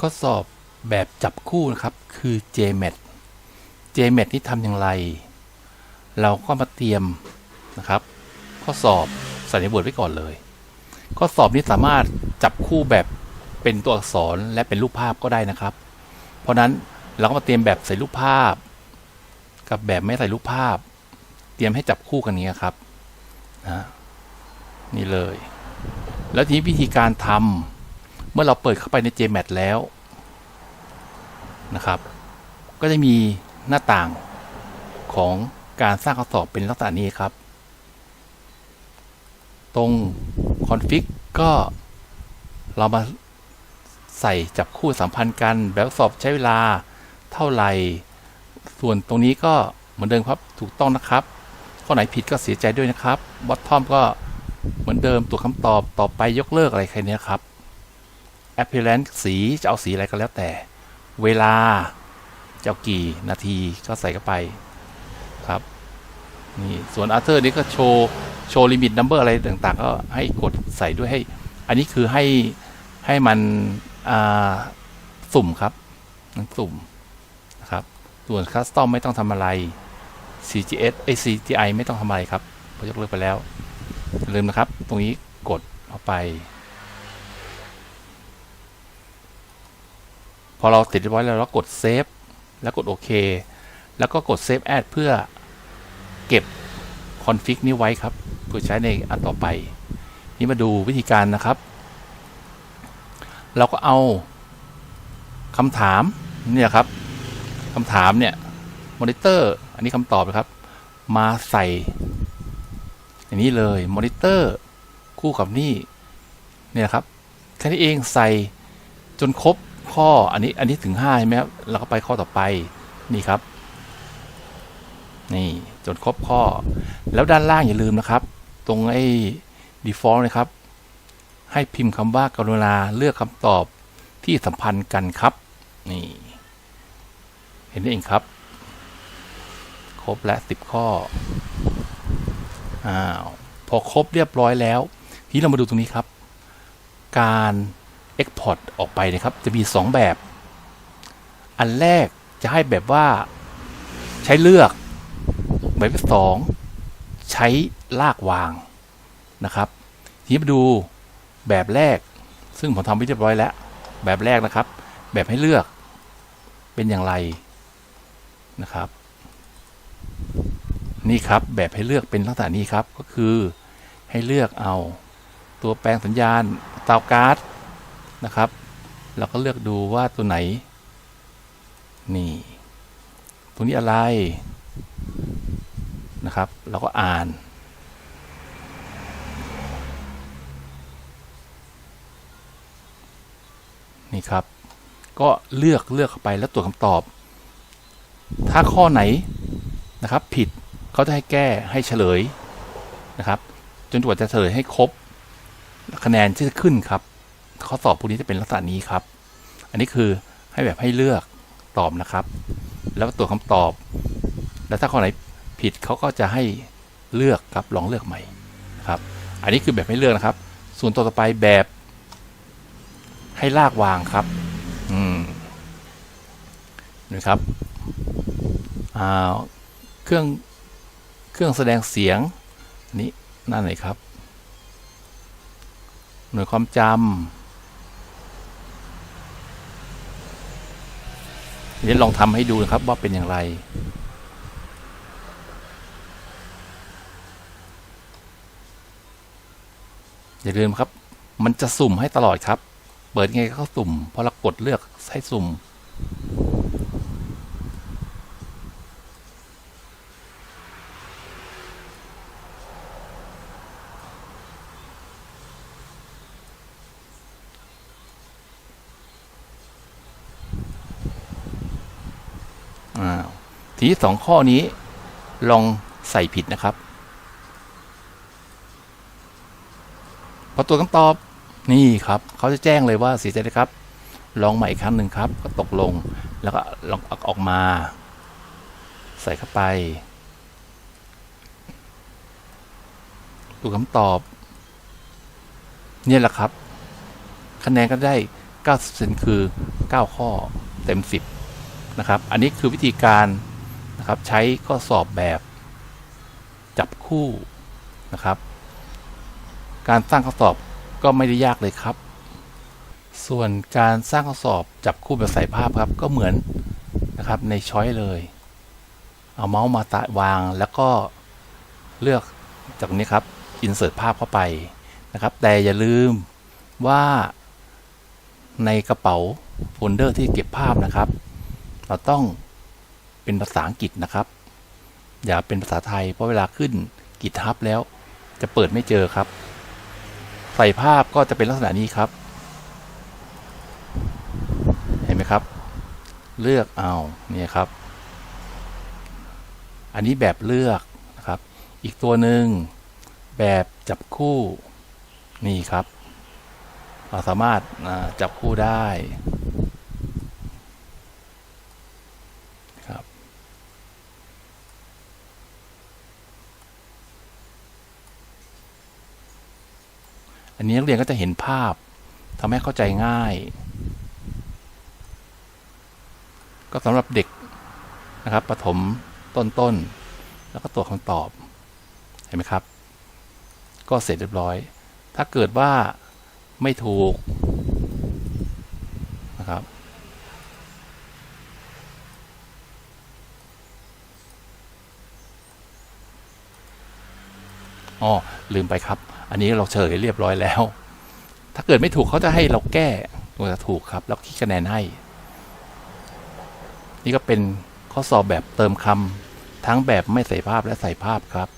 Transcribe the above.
ข้อสอบแบบจับคู่นะครับคือ JMAT JMAT นี่ทำอย่างไร เราก็มาเตรียมนะครับ ข้อสอบใส่ใน Word ไว้ก่อนเลย ข้อสอบนี้สามารถจับคู่แบบเป็นตัวอักษรและเป็นรูปภาพก็ได้นะครับ เพราะฉะนั้นเราก็มาเตรียมแบบใส่รูปภาพ กับแบบไม่ใส่รูปภาพ เตรียมให้จับคู่กันนี้ครับนะนี่เลย แล้วทีนี้วิธีการทำ เมื่อเราเปิดเข้าไปใน JMAT แล้วนะครับ ก็จะมีหน้าต่างของการสร้างข้อสอบเป็นลักษณะนี้ครับ ตรง config ก็เรามาใส่จับคู่สัมพันธ์กัน แบบสอบใช้เวลาเท่าไหร่ ส่วนตรงนี้ก็เหมือนเดิมครับถูกต้องนะครับ ข้อไหนผิดก็เสียใจด้วยนะครับ bottom ก็เหมือนเดิมตัวคำตอบต่อไปยกเลิกอะไรใครเนี้ยครับ appearance สีจะเอาสีอะไรก็แล้วแต่ เวลาจะเอากี่นาทีก็ใส่เข้าไปครับนี่ส่วน other นี่ก็โชว์โชว์ลิมิตนัมเบอร์อะไรต่างๆ ก็ให้กดใส่ด้วยให้ อันนี้คือให้ให้มันอ่าสุ่มครับมันสุ่มนะครับ ส่วนคัสตอมไม่ต้องทำอะไร CGS ไอ CGI ไม่ต้องทำอะไรครับเพราะยกเลิกไปแล้วอย่าลืมนะครับ ตรงนี้กดเข้าไป พอเราติดเรียบร้แล้วเรากดเซฟแล้วกดโอเคแล้วก็กดเซฟแอดเพื่อเก็บคอนฟิกนี้ไว้ครับเพื่อใช้ในอันต่อไป นี่มาดูวิธีการนะครับ เราก็เอาคำถามเนี่ยครับคำถามเนี่ยมอนิเตอร์อันนี้คำตอบนะครับ มาใส่อย่างนี้เลยมอนิเตอร์คู่กับนี่เนี่ยครับแค่นี้เองใส่จนครบ ข้ออันนี้อันนี้ถึง5ใช่ไหมครับเราก็ไปข้อต่อไปนี่ครับ นี่จนครบข้อ แล้วด้านล่างอย่าลืมนะครับ ตรงไอ้ default นะครับ ให้พิมพ์คำว่ากรุณาเลือกคำตอบที่สัมพันธ์กันครับ นี่ เห็นได้เองครับ ครบและสิบข้ออ้าวพอครบเรียบร้อยแล้ว ทีนี้เรามาดูตรงนี้ครับ การ Export ออกไปนะครับ จะมี 2 แบบ อันแรกจะให้แบบว่าใช้เลือกแบบที่สองใช้ลากวางนะครับทีนี้มาดูแบบแรก ซึ่งผมทำไว้เรียบร้อยแล้ว แบบแรกนะครับ แบบให้เลือกเป็นอย่างไรนะครับ นี่ครับแบบให้เลือกเป็นลักษณะนี้ครับก็คือให้เลือกเอาตัวแปลงสัญญาณตาวการ์ด นะครับ เราก็เลือกดูว่าตัวไหน นี่ตัวนี้อะไรนะครับ เราก็อ่าน นี่ครับ ก็เลือกเลือกไปแล้วตรวจคำตอบ ถ้าข้อไหนนะครับ ผิดเขาจะให้แก้ให้เฉลยนะครับ จนกว่าจะเฉลยให้ครบคะแนนที่จะขึ้นครับ ข้อสอบพวกนี้จะเป็นลักษณะนี้ครับ อันนี้คือให้แบบให้เลือกตอบนะครับ แล้วตรวจคำตอบ แล้วถ้าข้อไหนผิดเขาก็จะให้เลือกครับลองเลือกใหม่ครับ อันนี้คือแบบให้เลือกนะครับ ส่วนตัวต่อไปแบบให้ลากวางครับ อืมนะครับอ่าเครื่องเครื่องแสดงเสียงนี่นั่นไหนครับ หน่วยความจำ เดี๋ยวลองทำให้ดูนะครับว่าเป็นอย่างไร อย่าลืมครับ มันจะสุ่มให้ตลอดครับ เปิดไงก็สุ่มพอเรากดเลือกให้สุ่ม ทีนี้สองข้อนี้ลองใส่ผิดนะครับ พอตัวคำตอบนี่ครับเขาจะแจ้งเลยว่าเสียใจนะครับ ลองใหม่อีกครั้งหนึ่งครับ ก็ตกลงแล้วก็ลองออกมา ใส่เข้าไปตัวคำตอบ เนี่ยแหละครับ คะแนนก็ได้ 90%คือ 9 ข้อเต็ม 10 นะครับ อันนี้คือวิธีการนะครับใช้ข้อสอบแบบจับคู่นะครับ การสร้างข้อสอบก็ไม่ได้ยากเลยครับ ส่วนการสร้างข้อสอบจับคู่แบบใส่ภาพครับก็เหมือนนะครับในช้อยเลย เอาเมาส์มาตะวางแล้วก็เลือกจากนี้ครับ insert ภาพเข้าไปนะครับ แต่อย่าลืมว่าในกระเป๋าโฟลเดอร์ที่เก็บภาพนะครับ เราต้องเป็นภาษาอังกฤษนะครับ อย่าเป็นภาษาไทย เพราะเวลาขึ้นกิจทับแล้ว จะเปิดไม่เจอครับ ใส่ภาพก็จะเป็นลักษณะนี้ครับ เห็นไหมครับ เลือกเอาเนี่ยครับ อันนี้แบบเลือกนะครับ อีกตัวหนึ่งแบบจับคู่นี่ครับ เราสามารถจับคู่ได้ อันนี้นักเรียนก็จะเห็นภาพทำให้เข้าใจง่าย ก็สำหรับเด็กนะครับประถมต้นๆ แล้วก็ตัวคำตอบ เห็นไหมครับ ก็เสร็จเรียบร้อย ถ้าเกิดว่าไม่ถูกนะครับอ๋อลืมไปครับ อันนี้เราเฉลยเรียบร้อยแล้ว ถ้าเกิดไม่ถูกเขาจะให้เราแก้ตัวจะถูกครับ แล้วคิดคะแนนให้ นี่ก็เป็นข้อสอบแบบเติมคำทั้งแบบไม่ใส่ภาพและใส่ภาพครับ